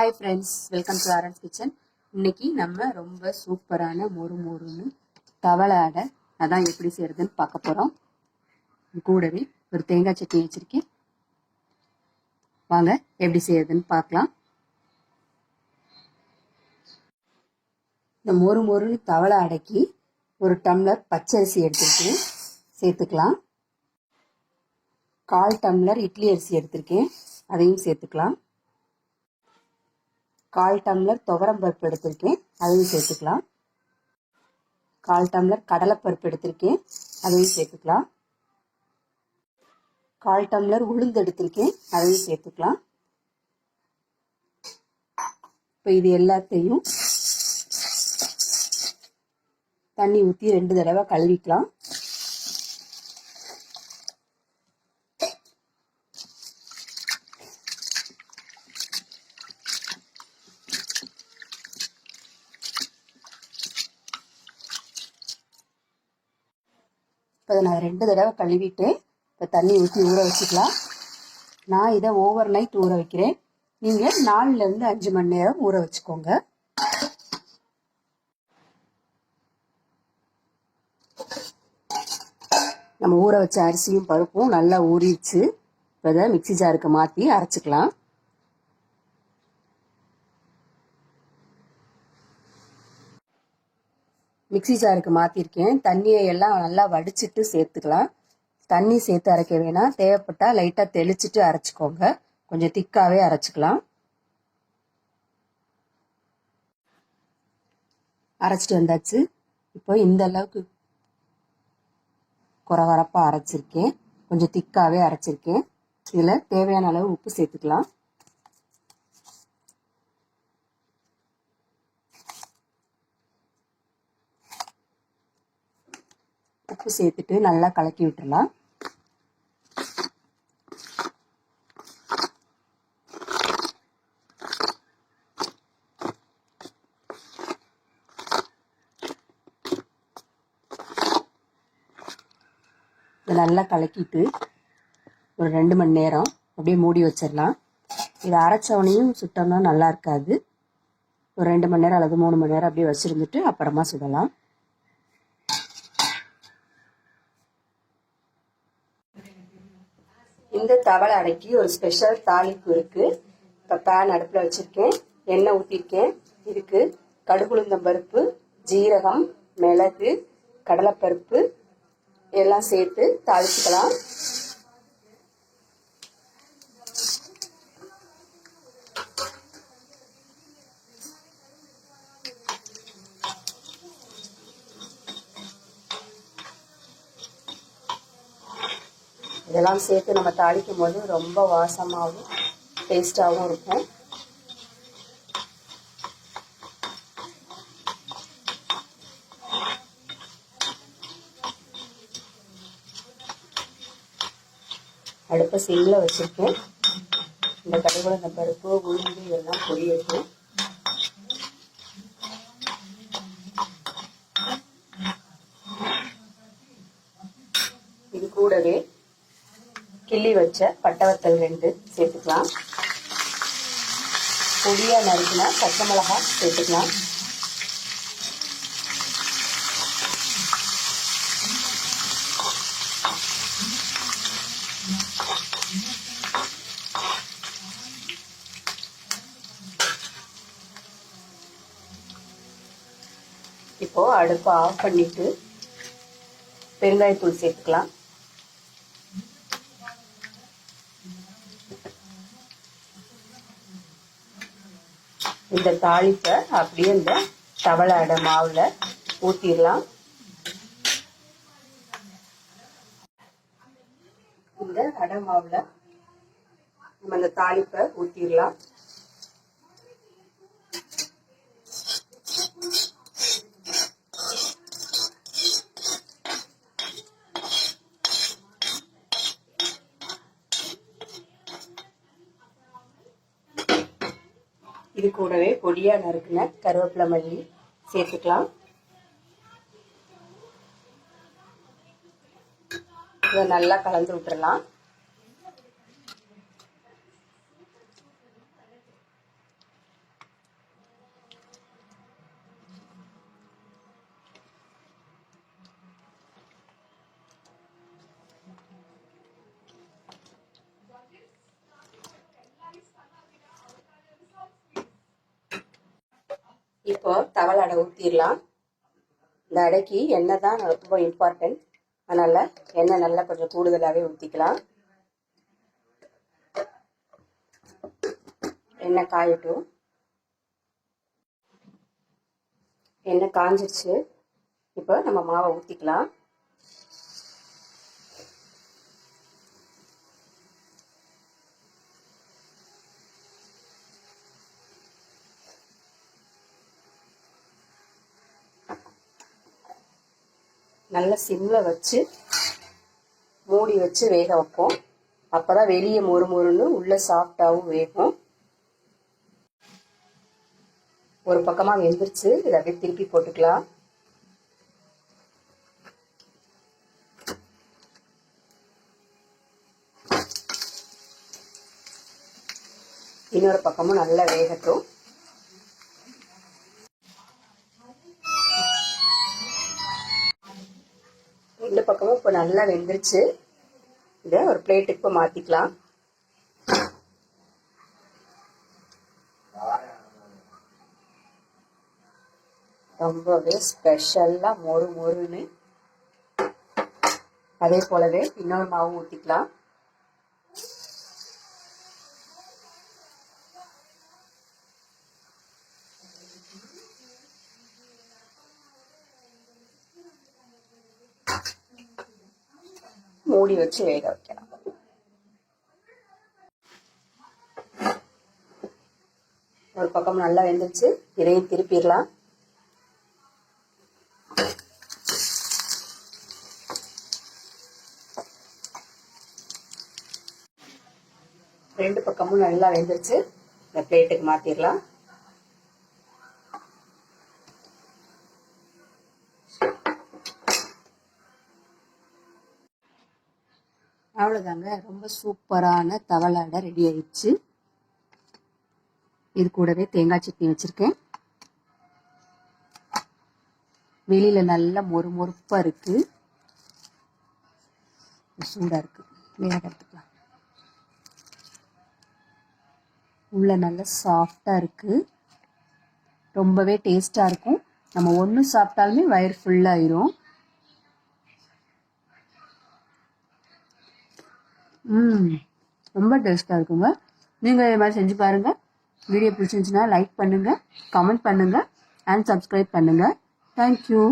Hi friends welcome to Aaron's kitchen இன்னைக்கு நம்ம ரொம்ப சூப்பரான மொறு மொறுன்னு தவளை அடை. அதான் எப்படி செய்யறதுன்னு பார்க்க போகிறோம் கூடவே ஒரு தேங்காய் சட்னி வச்சுருக்கேன். வாங்க எப்படி செய்யறதுன்னு பார்க்கலாம். இந்த மொறு மொறுன்னு தவளை அடக்கி ஒரு டம்ளர் பச்சரிசி எடுத்துருக்கேன். சேர்த்துக்கலாம். கால் டம்ளர் இட்லி அரிசி எடுத்திருக்கேன். அதையும் சேர்த்துக்கலாம். கால் டம்ளர் துவரம் பருப்பு எடுத்திருக்கேன். அதையும் சேர்த்துக்கலாம். கால் டம்ளர் கடலைப்பருப்பு எடுத்திருக்கேன். அதையும் சேர்த்துக்கலாம். கால் டம்ளர் உளுந்து எடுத்திருக்கேன். அதையும் சேர்த்துக்கலாம். இப்போ இது எல்லாத்தையும் தண்ணி ஊற்றி ரெண்டு தடவை கழுவிக்கலாம். இப்போ இதை நான் ரெண்டு தடவை கழுவிட்டு இப்போ தண்ணி ஊற்றி ஊற வச்சுக்கலாம். நான் இதை ஓவர் நைட் ஊற வைக்கிறேன். நீங்கள் நாலுலேருந்து அஞ்சு மணி நேரம் ஊற வச்சுக்கோங்க. நம்ம ஊற வச்ச அரிசியும் பருப்பும் நல்லா ஊறிடுச்சு. இப்போ இதை மிக்சி ஜாருக்கு மாற்றி அரைச்சிக்கலாம். மிக்சி ஜாருக்கு மாற்றிருக்கேன் தண்ணியை எல்லாம் நல்லா வடிச்சிட்டு சேர்த்துக்கலாம். தண்ணி சேர்த்து அரைக்க வேணாம் தேவைப்பட்டால் லைட்டாக தெளிச்சிட்டு அரைச்சிக்கோங்க. கொஞ்சம் திக்காகவே அரைச்சிக்கலாம். அரைச்சிட்டு வந்தாச்சு. இப்போ இந்த அளவுக்கு குறவரப்பாக அரைச்சிருக்கேன். கொஞ்சம் திக்காகவே அரைச்சிருக்கேன். இதில் தேவையான அளவு உப்பு சேர்த்துக்கலாம். உப்பு சேர்த்துட்டு நல்லா கலக்கி விட்டுறலாம். இதை நல்லா கலக்கிட்டு ஒரு ரெண்டு மணி நேரம் அப்படியே மூடி வச்சிடலாம். இதை அரைச்சவனையும் சுட்டோம்னா நல்லா இருக்காது. ஒரு ரெண்டு மணி நேரம் அல்லது மூணு மணி நேரம் அப்படியே வச்சுருந்துட்டு அப்புறமா சுடலாம். இந்த தவளை அடக்கி ஒரு ஸ்பெஷல் தாளிப்பு இருக்கு. இப்போ பேன் அடுப்பில் வச்சிருக்கேன். எண்ணெய் ஊற்றிருக்கேன் இதுக்கு கடுகுளுந்தம் பருப்பு ஜீரகம் மிளகு கடலைப்பருப்பு எல்லாம் சேர்த்து தாளிச்சுக்கலாம். இதெல்லாம் சேர்த்து நம்ம தாளிக்கும் போது ரொம்ப வாசமாகவும் டேஸ்டாகவும் இருக்கும். அடுப்பை சிம்மில் வச்சுருக்கேன். இந்த கடுகுல இந்த பருப்பு உளுந்து எல்லாம் பொடி இது கூடவே கிள்ளி வச்ச பட்டவத்தல் ரெண்டு சேர்த்துக்கலாம். பொடியாக நறுக்கினா பச்சை மிளகாய் சேர்த்துக்கலாம். இப்போ அடுப்பை ஆஃப் பண்ணிட்டு பெருங்காயத்தூள் சேர்த்துக்கலாம். இந்த தாளிப்பை அப்படியே இந்த தவளை அடை மாவில் ஊற்றிடலாம் இந்த அடை மாவில் நம்ம இந்த தாளிப்பை ஊற்றிடலாம் இது கூடவே பொடியாக நறுக்குன கருவேப்பிலை மல்லி சேர்த்துக்கலாம். இதை நல்லா கலந்து விட்டுறலாம். இப்போ தவளை அடை ஊற்றிடலாம் இந்த அடைக்கு எண்ணெய் தான் ரொம்ப இம்பார்ட்டன்ட் அதனால் எண்ணெய் நல்லா கொஞ்சம் கூடுதலாகவே ஊற்றிக்கலாம் எண்ணெய் காயட்டும். எண்ணெய் காஞ்சிருச்சு. இப்போ நம்ம மாவை ஊற்றிக்கலாம் நல்ல சிம்மில் வச்சு மூடி வச்சு வேக வைப்போம். அப்போ தான் வெளியே மொறு மொறுன்னு உள்ளே சாஃப்டாகவும் வேகும். ஒரு பக்கமாக வெந்துருச்சு. இதை அப்படியே திருப்பி போட்டுக்கலாம். இன்னொரு பக்கமும் நல்லா வேகட்டும். ரெண்டு பக்கமும் இப்போ நல்லா வெந்துருச்சு. இதை ஒரு பிளேட்டுக்கு இப்போ மாற்றிக்கலாம் ரொம்பவே ஸ்பெஷலாக மொறு மொறுன்னு. அதே போலவே இன்னொரு மாவு ஊற்றிக்கலாம் மூடி வச்சு வேக வைக்கலாம் ஒரு பக்கம் நல்லா வெந்துருச்சு இதையும் திருப்பிடலாம் ரெண்டு பக்கமும் நல்லா வெந்துருச்சு இந்த பிளேட்டுக்கு மாத்திரலாம் அவ்வளோதாங்க ரொம்ப சூப்பரான தவளை ரெடி ஆயிடுச்சு. இது கூடவே தேங்காய் சட்னி வச்சுருக்கேன். வெளியில் நல்லா மொறு மொறுப்பாக இருக்குது சூடாக இருக்குது வேக எடுத்துக்கலாம். உள்ள நல்லா சாஃப்டாக இருக்குது ரொம்பவே டேஸ்ட்டாக இருக்கும். நம்ம ஒன்று சாப்பிட்டாலுமே வயிறு ஃபுல்லாயிரும் ம். ரொம்ப டேஸ்ட்டாக இருக்குங்க. நீங்கள் இது மாதிரி செஞ்சு பாருங்கள் வீடியோ பிடிச்சிருந்துச்சுன்னா லைக் பண்ணுங்கள் கமெண்ட் பண்ணுங்கள் அண்ட் சப்ஸ்கிரைப் பண்ணுங்கள் தேங்க்யூ